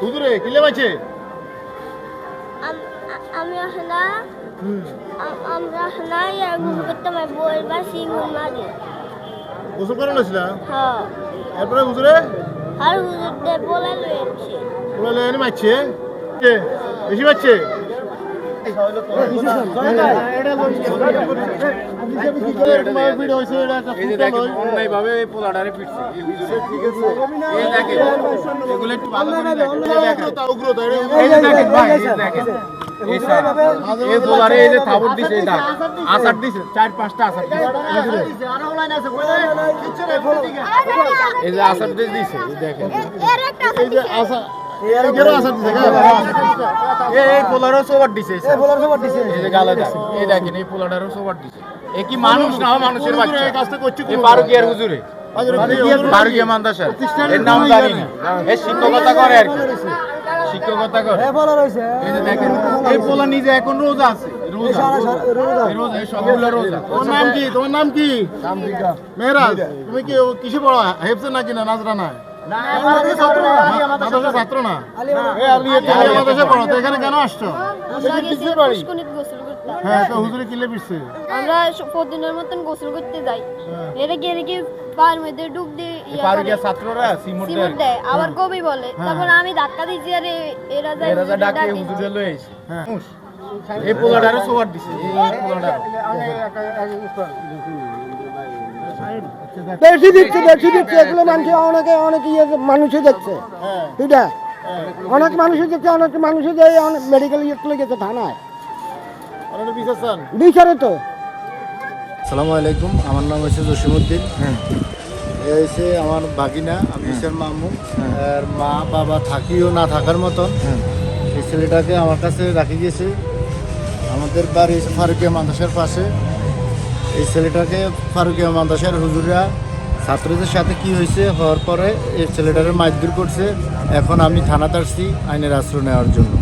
হুজুরে কিলে মাছে আমি হলা আমরা হলা ইয়া করতে আমার বউয়ের বাসি ঘুম মারি গোসল করে হ্যাঁ। এরপরে হুজুরে? আর হুজুরদের বলে মারছে কে? বেশি দাগ আসার দিছে চার পাঁচটা আসার এই যে আসার দিছে দিছে এই দেখেন। এর একটা এই যে আসা দিছে হ্যাঁ? এই এই পোলারও সোবার দিছে। এই যে গালে দেখ এই দেখেন এই পোলাডারও সোবার দিছে। এ কি মানুষ না মানুষের বাচ্চা? এই কাজটা করছে এই কোন? পারুকিয়ার হুজুরে। হুজুরে? পারুকিয়া মান্দাসা এর নাম জানি না। এ শিক্ষকতা করে আর কি। শিক্ষকতা করে। এই যে দেখেন এই পোলা নিজে এখন রোজা আছে। রোজা। রোজা। এই সবগুলো রোজা। তোমার নাম কি? তোমার নাম কি? মেহরাজ তুমি কি কিসে পড়ো? হেফসে নাকি না নাজরা না মাদ্রাসা ছাত্র না আলিয়া মাদ্রাসা পড়ো তো এখানে কেন আসছো আমরা হ্যাঁ তো হুজুরে কিলে প্রতিদিনের মতন গোসল করতে যাই গিয়ে রেখে পায়ের মধ্যে ডুব দিয়ে ইয়া ছাত্ররা সিমুর দেয় সিমেন্ট দেয় আবার কবি বলে তারপর আমি ধাক্কা দিয়েছি আর এরা যায় ডাকে। হুজুরে লয়ে হ্যাঁ এই সোবার দিছে এই পোলাডার বেশি দিচ্ছে বেশি দিচ্ছে এগুলো মানুষ অনেকে অনেক ইয়ে মানুষই দেখছে। হ্যাঁ এটা অনেক মানুষই দেখছে অনেক মানুষই যে অনেক মেডিকেল ইয়ে চলে গেছে থানায়। বিচার তো। সালামু আলাইকুম আমার নাম হচ্ছে জসিমুদ্দিন এ হচ্ছে আমার বাগিনা আমি হচ্ছেন মামু। আর মা বাবা থাকিও না থাকার মতন। এই ছেলেটাকে আমার কাছে রাখি গেছে। আমাদের বাড়ি ফারুকিয়া মাদ্রাসার পাশে। এই ছেলেটাকে ফারুকিয়া মাদ্রাসার হুজুরা ছাত্রদের সাথে কি হয়েছে, হওয়ার পরে এই ছেলেটারে মারধর করছে। এখন আমি থানা আসছি আইনের আশ্রয় নেওয়ার জন্য।